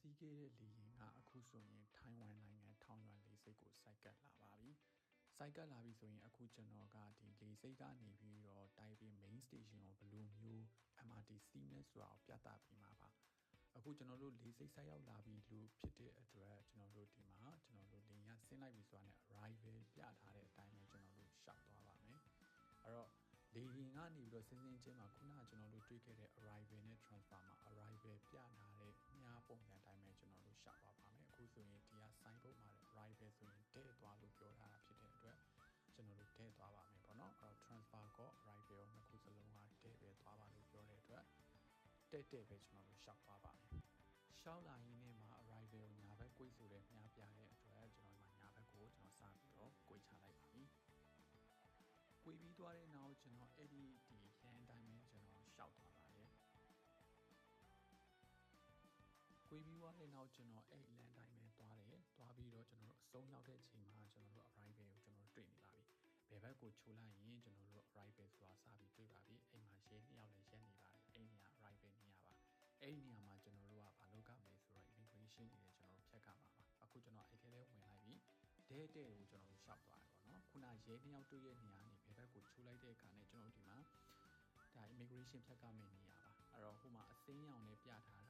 စီးခဲ့တဲ့လေယာဉ်ကအခုဆိုရင်ထိုင်ဝမ်နိုင်ငံထောင်ရွာလေဆိပ်ကိုစိုက်ကပ်လာပါပြီ။စိုက်ကပ်လာပြီဆိုရင်အခုကျွန်တော်ကဒီလေဆိပ်ကနေပြီးတော့တိုင်ပင် main station ကိုဘယ်လိုမျိုး MRT စီးနေဆိုတာကိုပြသပေးမှာပါ။အခုကျွန်တော်တို့လေဆိပ်ဆိုက်ရောက်လာပြီလို့ဖြစ်တဲ့အတွက်ကျွန်တော်တို့ဒီမှာကျွန်တော်တို့လေယာဉ်ဆင်းလိုက်ပြီဆိုတာနဲ့ arrival ပြထားတဲ့အတိုင်းပဲကျွန်တော်တို့ရှောက်သွားပါမယ်။အဲ့တော့လေယာဉ်ကနေပြီးတော့ဆင်းဆင်းချင်းမှာခုနကကျွန်တော်တို့တွေ့ခဲ့တဲ့ arrival နဲ့ transfer မှာ arrival ပြလာတဲ့ မြားပုံစံတိုင်းပဲကျွန်တော်တို့ရှောက်ပါပါမယ်အခုဆိုရင်ဒီက sign board မှာတဲ့ arrival ဆိုရင်တဲ့သွားလို့ပြောထားတာဖြစ်တဲ့အတွက်ကျွန်တော်တို့တဲ့သွားပါမယ်ပေါ့နော်အဲ့တော့ transfer ကော arrival နှစ်ခုစလုံးကတဲ့ပဲသွားပါလို့ပြောတဲ့အတွက်တဲ့တဲ့ပဲကျွန်တော်တို့ရှောက်သွားပါမယ်ရှောက်လာရင်းနဲ့မှာ arrival ညာဘက်꿰ဆိုတဲ့မြားပြတဲ့အတွက်ကျွန်တော်ဒီမှာညာဘက်ကိုကျွန်တော်စပြီးတော့꿰ချလိုက်ပါပြီ။ကွေပြီးသွားတဲ့နောက်ကျွန်တော်အဲ့ဒီဒီလမ်းတိုင်းပဲကျွန်တော်ရှောက်သွား ပါတယ်။ကွေပြီးသွားတဲ့နောက်ကျွန်တော်အဲ့လမ်းတိုင်းပဲသွားတယ်။သွားပြီးတော့ကျွန်တော်တို့အဆုံးရောက်တဲ့အချိန်မှာကျွန်တော်တို့ arrival ကိုကျွန်တော်တို့တွေ့နေပါပြီ။ဘယ်ဘက်ကိုချိုးလိုက်ရင်ကျွန်တော်တို့ arrival ဆိုတာစပြီးတွေ့ပါပြီ။အိမ်မှာရှင်းနှစ်ယောက်လည်းရက်နေပါတယ်။အိမ်နေရာ arrival နေရာပါ။အဲ့ဒီနေရာမှာကျွန်တော်တို့ကဘာလုပ်ကမလဲဆိုတော့ immigration တွေလည်းကျွန်တော်တို့ဖြတ်ကမှာပါ။အခုကျွန်တော်အဲ့ထဲထဲဝင်လိုက်ပြီ။ဒဲတဲ့ကိုကျွန်တော်တို့ရှောက်သွားတယ်ပေါ့နော်ခုနရဲနှစ်ယောက်တွေ့ရဲ့နေရာနေဘယ်ဘက်ကိုချိုးလိုက်တဲ့အခါနဲ့ကျွန်တော်တို့ဒီမှာဒါ immigration ဖြတ်ကမယ့်နေရာပါအဲ့တော့ဟိုမှာအစင်းရောင်နဲ့ပြထားတာ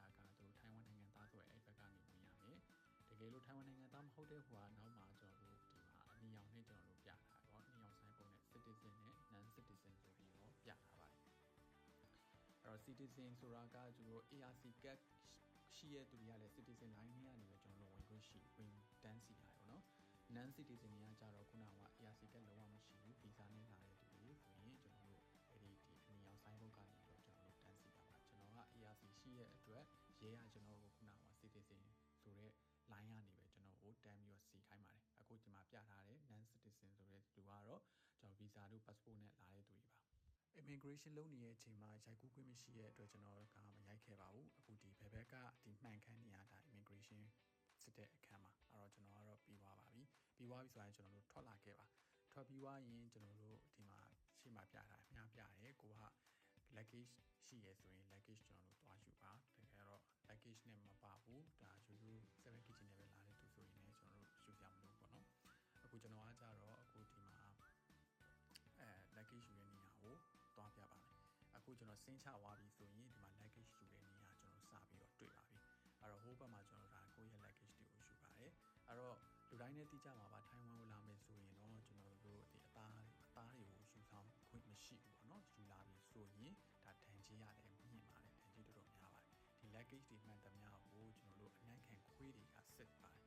ယ်လို့ထိုင်ဝမ်နိုင်ငံသားမဟုတ်တဲ့ဟိုကနောက်မှာကျွန်တော်တို့ဒီမှာအနီရောင်နဲ့ကျွန်တော်တို့ပြထားတယ်ပေါ့အနီရောင်ဆိုင်ပုံနဲ့ citizen နဲ့ non citizen ဆိုပြီးတော့ပြထားပါတယ်အဲ့တော့ citizen ဆိုတာကကျွန်တော် ARC card ရှိရတူရလဲ citizen line နဲ့ကနေပဲကျွန်တော်တို့ဝင်ခွင့်ရှိဝင်တန်းစီရတယ်ပေါ့နော် non citizen တွေကကြတော့ခုနက ARC ကလုံးဝမရှိဘူးဗီဇာနဲ့လာတဲ့သူတွေဆိုရင်ကျွန်တော်တို့အဲ့ဒီဒီအနီအောင်ဆိုင်ဘုတ်ကနေတော့ကျွန်တော်တို့တန်းစီပါပါကျွန်တော်က ARC ရှိရဲ့အတွက်ရဲကကျွန်တော်တို့ခုနက citizen ဆိုတဲ့ line ကနေပဲကျွန်တော်ကိုတန်းပြီးတော့စီခိုင်းပါတယ်အခုဒီမှာပြထားတဲ့ non citizen ဆိုတဲ့လူကတော့ကျွန်တော် visa တို့ passport နဲ့လာတဲ့သူတွေပါ immigration လုပ်နေတဲ့အချိန်မှာရိုက်ကူးခွင့်မရှိတဲ့အတွက်ကျွန်တော်ကမရိုက်ခဲ့ပါဘူးအခုဒီဘယ်ဘက်ကဒီမှန်ခန်းနေရတာ immigration စစ်တဲ့အခန်းမှာအဲ့တော့ကျွန်တော်ကတော့ပြီးသွားပါပြီပြီးသွားပြီဆိုရင်ကျွန်တော်တို့ထွက်လာခဲ့ပါထွက်ပြီးသွားရင်ကျွန်တော်တို့ဒီမှာရှေ့မှာပြတာအများပြတယ်ကိုက luggage ရှိရဆိုရင် luggage ကျွန်တော်တို့တွားယူပါတက ယ်တော့ luggage နဲ့မပါဘူးဒါရိုးရိုး7 kitchen နဲ့ပဲလာတဲ့သူဆိုရင်လည်းကျွန်တော်တို့ယူရမလို့ပေါ့နော်အခုကျွန်တော်ကကြတော့အခုဒီမှာအဲ luggage ယူတဲ့နေရာကိုတွားပြပါမယ်အခုကျွန်တော်ဆင်းချသွားပြီဆိုရင်ဒီမှာ luggage ယူတဲ့နေရာကျွန်တော်စပြီးတော့တွေ့ပါပြီအဲ့တော့ဟိုဘက်မှာကျွန်တော်ဒါကိုယ့်ရဲ့ luggage တွေကိုယူပါတယ်အဲ့တော့လူတိုင်းနဲ့တိကျမှာပါထိုင်ဝမ်ကိုလာမယ်ဆိုရင် ဒီ luggage တွေမှန်သမျှကိုကျွန်တော်တို့အနိုင်ခံခွေးတွေကစစ်ပါတယ်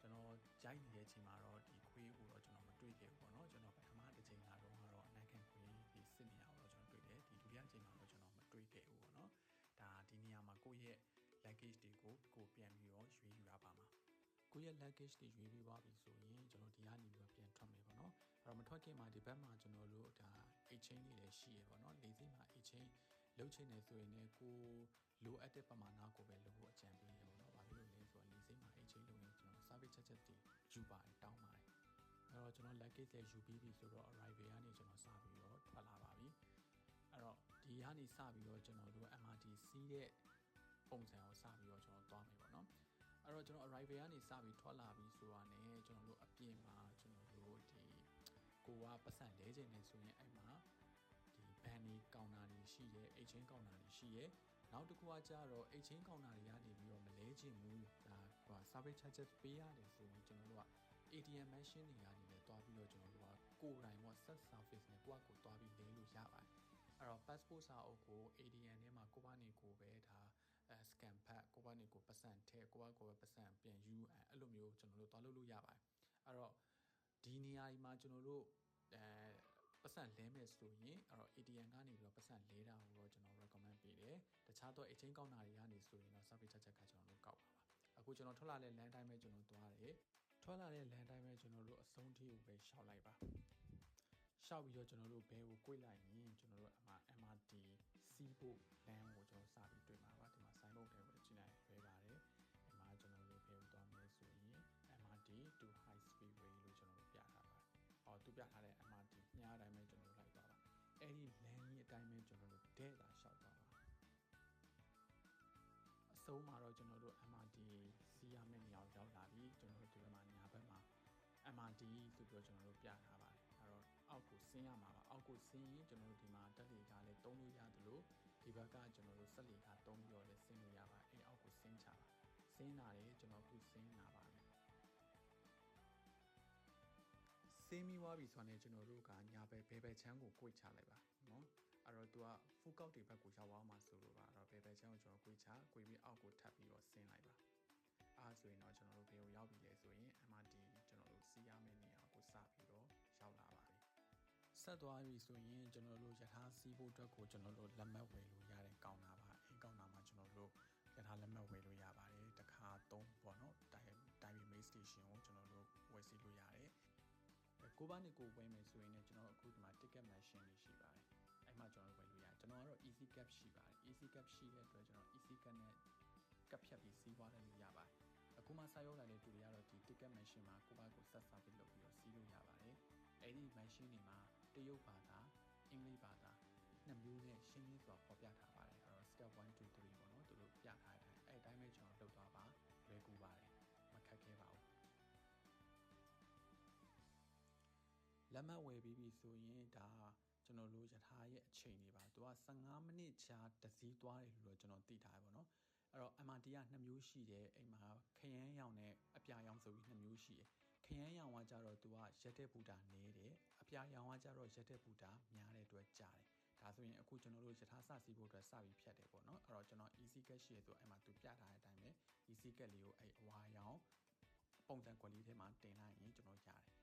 ကျွန်တော်ကြိုက်နေတဲ့အချိန်မှာတော့ဒီခွေးကိုတော့ကျွန်တော်မတွေ့ခဲ့ဘူးပေါ့နော်ကျွန်တော်ပထမတစ်ချိန်ကတော့ကတော့အနိုင်ခံခွေးဒီစစ်နေရအောင်တော့ကျွန်တော်တွေ့တယ်ဒီဒုတိယချိန်မှာတော့ကျွန်တော်မတွေ့ခဲ့ဘူးပေါ့နော်ဒါဒီနေရာမှာကိုယ့်ရဲ့ luggage တွေကိုကိုပြန်ပြီးတော့ရွေးယူရပါမှာကိုယ့်ရဲ့ luggage တွေရွေးပြီးသွားပြီဆိုရင်ကျွန်တော်ဒီကနေပြီးတော့ပြန်ထွက်မယ်ပေါ့နော်အဲ့တော့မထွက်ခင်မှာဒီဘက်မှာကျွန်တော်တို့ဒါ exchange တွေလည်းရှိရပေါ့နော်လေးစိတ်မှာ exchange လုပ်ချင်တယ်ဆိုရင်လည်းကိုလိုအပ်တဲ့ပမာဏကိုပဲလုပ်ဖို့အကြံပေးရပေါ့နော်။ဘာဖြစ်လို့လဲဆိုတော့လေးစိတ်မှာ exchange လုပ်ရင်ကျွန်တော် service ချက်ချက်တွေယူပါတယ်တောင်းပါတယ်။အဲ့တော့ကျွန်တော် luggage လည်းယူပြီးပြီဆိုတော့ arrival ကနေကျွန်တော်စပြီးတော့ထွက်လာပါပြီ။အဲ့တော့ဒီကနေစပြီးတော့ကျွန်တော်တို့ MRT စီးတဲ့ပုံစံကိုစပြီးတော့ကျွန်တော်သွားမယ်ပေါ့နော်အဲ့တော့ကျွန်တော် arrival ကနေစပြီးထွက်လာပြီးဆိုတာနဲ့ကျွန်တော်တို့အပြင်မှာကျွန်တော်တို့ဒီကိုကပတ်စံလဲခြင်းနေ ကောင်တာတွေရှိရဲအိတ်ချင်းကောင်တာတွေရှိရဲနောက်တစ်ခုကကြတော့အိတ်ချင်းကောင်တာတွေကနေပြီးတော့မလဲခြင်းဘူးဒါဟို service charges ပေးရတယ်ဆိုရင်ကျွန်တော်တို့က ATM machine တွေကနေလည်းတွားပြီးတော့ကျွန်တော်တို့ကကိုယ်တိုင်ပေါ့ set service နဲ့ကိုယ့်အကိုတွားပြီးလဲလို့ရပါတယ်အဲ့တော့ passport စာအုပ်ကို ADN ထဲမှာကိုဘာနေကိုပဲဒါအဲ scan ဖတ်ကိုဘာနေကိုပတ်စံထည့်ကိုဘာကိုပဲပတ်စံပြန်ယူအဲ့လိုမျိုးကျွန်တော်တို့တွားလုပ်လို့ရပါတယ်အဲ့တော့ဒီနေရာဒီမှာကျွန်တော်တို့အဲ ပတ်စံလဲမယ်ဆိုရင်အဲ့တော့ ATM ကနေပြီးတော့ပတ်စံလဲတာကိုတော့ကျွန်တော် recommend ပေးတယ်တခြားတော့ exchange ကောက်တာတွေကနေဆိုရင်တော့ service ချက်ချက်ကကျွန်တော်တို့ကောက်ပါပါအခုကျွန်တော်ထွက်လာတဲ့ land time ပဲကျွန်တော်သွားတယ်ထွက်လာတဲ့ land time ပဲကျွန်တော်တို့အဆုံးထိကိုပဲရှောက်လိုက်ပါရှောက်ပြီးတော့ကျွန်တော်တို့ဘဲကိုကိုက်လိုက်ရင်ကျွန်တော်တို့အမှ MRT စီးဖို့လမ်းကိုကျွန်တော်စပြီးတွေ့မှာပါဒီမှာ sign board တွေကိုကြည့်လိုက်ရွေးပါတယ်ဒီမှာကျွန်တော်တို့ဘဲကိုသွားမယ်ဆိုရင် MRT to high speed way လို့ကျွန်တော်တို့ပြထားပါတယ်။အော်သူပြထားတဲ့ MRT ညအတိုင်းပဲကျွန်တော်တို့လိုက်သွားပါ။အဲ့ဒီလမ်းကြီးအတိုင်းပဲကျွန်တော်တို့ဒဲတာလျှောက်သွားပါ။အဆုံးမှာတော့ကျွန်တော်တို့ MRT ရမယ့်နေရာကိုရောက်လာပြီကျွန်တော်တို့ဒီဘက်မှာညာဘက်မှာ MRD ဆိုပြီးတော့ကျွန်တော်တို့ပြထားပါတယ်အဲ့တော့အောက်ကိုဆင်းရမှာပါအောက်ကိုဆင်းရင်ကျွန်တော်တို့ဒီမှာတက်လေကလည်းတုံးလို့ရတယ်လို့ဒီဘက်ကကျွန်တော်တို့ဆက်လေကတုံးပြီးတော့လည်းဆင်းလို့ရပါအဲ့အောက်ကိုဆင်းချပါဆင်းလာတယ်ကျွန်တော်အခုဆင်းလာပါ ဆင်းပြီးွားပြီဆိုတော့ကျွန်တော်တို့ကညာဘက်ဘယ်ဘက်ချမ်းကိုကိုွေချလိုက်ပါနော်အဲ့တော့သူကဖူကောက်တွေဘက်ကိုရောက်သွားမှာဆိုလို့ပါအဲ့တော့ဘယ်ဘက်ချမ်းကိုကျွန်တော်ကိုွေချကိုွေပြီးအောက်ကိုထပ်ပြီးတော့ဆင်းလိုက်ပါအားဆိုရင်တော့ကျွန်တော်တို့ဘယ်ကိုရောက်ပြီလဲဆိုရင် MRT ကျွန်တော်တို့စီးရမယ့်နေရာကိုစပြီးတော့ရောက်လာပါပြီဆက်သွားပြီဆိုရင်ကျွန်တော်တို့ယထာစီးဖို့အတွက်ကိုကျွန်တော်တို့လက်မှတ်ဝယ်လို့ရတဲ့ကောင်းတာပါအဲကောင်းတာမှာကျွန်တော်တို့ယထာလက်မှတ်ဝယ်လို့ရပါတယ်တစ်ခါသုံးပေါ့နော်တိုင်တိုင်ပီမေးစတေရှင်ကိုကျွန်တော်တို့ဝယ်စီလို့ရတယ် ကိုဘာနဲ့ကိုဝယ်မယ်ဆိုရင်လည်းကျွန်တော်အခုဒီမှာ ticket machine တွေရှိပါတယ်အဲ့မှာကျွန်တော်တို့ဝယ်လို့ရတယ်ကျွန်တော်ကတော့ easy cap ရှိပါတယ် easy cap ရှိတဲ့အတွက်ကျွန်တော် easy cap နဲ့ကပ်ဖြတ်ပြီးစီးပွားလည်းလို့ရပါတယ်အခုမှစာရောက်လာတဲ့သူတွေကတော့ဒီ ticket machine မှာကိုယ့်ဘာကိုဆက်စားပြီးလုပ်ပြီးတော့စီးလို့ရပါတယ်။အဲ့ဒီ machine တွေမှာတရုတ်ဘာသာအင်္ဂလိပ်ဘာသာနှစ်မျိုးနဲ့ရှင်းရှင်းစွာဖော်ပြထားပါတယ်။အဲ့တော့ step 1 2 3ပေါ့နော်သူတို့ပြထားတဲ့အတိုင်းအဲ့အတိုင်းပဲကျွန်တော်လုပ်သွားပါလွယ်ကူပါတယ်။ လက်မှတ်ဝယ်ပြီးပြီဆိုရင်ဒါကျွန်တော်တို့ယထာရဲ့အချိန်တွေပါသူက15မိနစ်ချာတစည်းသွားတယ်လို့ကျွန်တော်သိထားရပါတော့။အဲ့တော့ MRT ကနှစ်မျိုးရှိတယ်အိမ်မှာခရမ်းရောင်နဲ့အပြာရောင်ဆိုပြီးနှစ်မျိုးရှိတယ်ခရမ်းရောင်ကကြတော့သူကရက်တဲ့ဘူတာနည်းတယ်အပြာရောင်ကကြတော့ရက်တဲ့ဘူတာများတဲ့အတွက်ကြားတယ်ဒါဆိုရင်အခုကျွန်တော်တို့ယထာစစီဖို့အတွက်စပြီးဖြတ်တယ်ပေါ့နော်အဲ့တော့ကျွန်တော် easy cut ရှိရဆိုအဲ့မှာသူပြထားတဲ့အတိုင်းပဲ easy cut လေးကိုအဲ့အဝါရောင်ပုံစံကွက်လေးထဲမှာတင်လိုက်ရင်ကျွန်တော်ရတယ်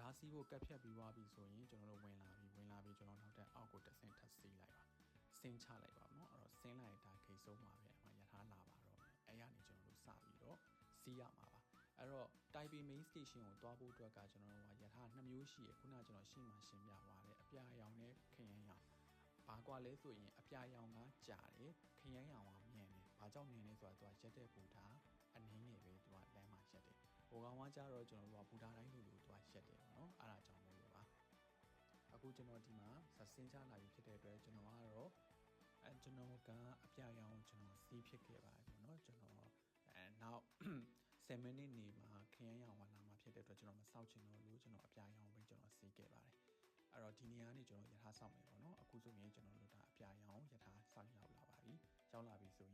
ထားစီးဖို့ကတ်ဖြတ်ပြီးသွားပြီဆိုရင်ကျွန်တော်တို့ဝင်လာပြီဝင်လာပြီကျွန်တော်နောက်ထပ်အောက်ကိုတစ်ဆင့်ထပ်စီးလိုက်ပါဆင်းချလိုက်ပါတော့အဲ့တော့ဆင်းလိုက်တာခိတ်ဆုံးပါပဲအမှရထားလာပါတော့အဲ့ရနေကျွန်တော်တို့စပြီးတော့စီးရမှာပါအဲ့တော့ Taipei Main Station ကိုတွားဖို့အတွက်ကကျွန်တော်တို့ကရထားနှစ်မျိုးရှိရခုနကကျွန်တော်ရှင်းမှရှင်းပြသွားတယ်အပြာရောင်နဲ့ခရမ်းရောင်ဘာကွာလဲဆိုရင်အပြာရောင်ကကြာတယ်ခရမ်းရောင်ကမြင်တယ်ဘာကြောင့်မြင်လဲဆိုတာသူကရက်တဲ့ပူတာအနည်းငယ်ပဲသူကလမ်းမှာရက်တယ် ဟိုကောင်ကကြတော့ကျွန်တော်တို့ကပူတာတိုင်းလိုလိုသူကရက်တယ်ပေါ့နော်အဲ့ဒါကြောင့်မို့လို့ပါအခုကျွန်တော်ဒီမှာစစင်းချလာပြီဖြစ်တဲ့အတွက်ကျွန်တော်ကတော့အဲကျွန်တော်ကအပြရောင်ကျွန်တော်စီးဖြစ်ခဲ့ပါတယ်ပေါ့နော်ကျွန်တော်အဲနောက်7မိနစ်နေမှာခရမ်းရောင်ဝါလာမှာဖြစ်တဲ့အတွက်ကျွန်တော်မစောက်ချင်တော့လို့ကျွန်တော်အပြရောင်ပဲကျွန်တော်စီးခဲ့ပါတယ်အဲ့တော့ဒီနေရာနေကျွန်တော်ယထာဆောက်မယ်ပေါ့နော်အခုဆိုရင်ကျွန်တော်တို့ဒါအပြရောင်ယထာဆောက်ရောက်လာပါပြီရောက်လာပြီဆို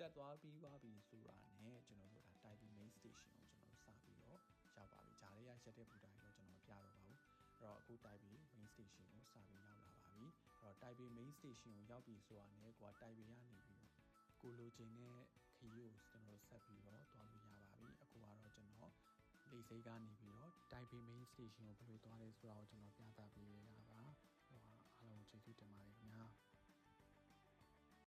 တက်သွားပြီးသွားပြီဆိုတာနဲ့ကျွန်တော်တို့ဒါ Taipei Main Station ကိုကျွန်တော်စပြီးတော့ရောက်ပါပြီဂျာလေးရရက်တဲ့ဘူတာကြီးတော့ကျွန်တော်မပြတော့ပါဘူးအဲ့တော့အခု Taipei Main Station ကိုစပြီးရောက်လာပါပြီအဲ့တော့ Taipei Main Station ကိုရောက်ပြီဆိုတာနဲ့ကွာ Taipei ကနေပြီးတော့ကိုလိုချင်တဲ့ခရီးကိုကျွန်တော်ဆက်ပြီးတော့တွားလို့ရပါပြီအခုကတော့ကျွန်တော်လေစိတ်ကနေပြီးတော့ Taipei Main Station ကိုဘယ်လိုသွားလဲဆိုတာကိုကျွန်တော်ပြသပေးရတာ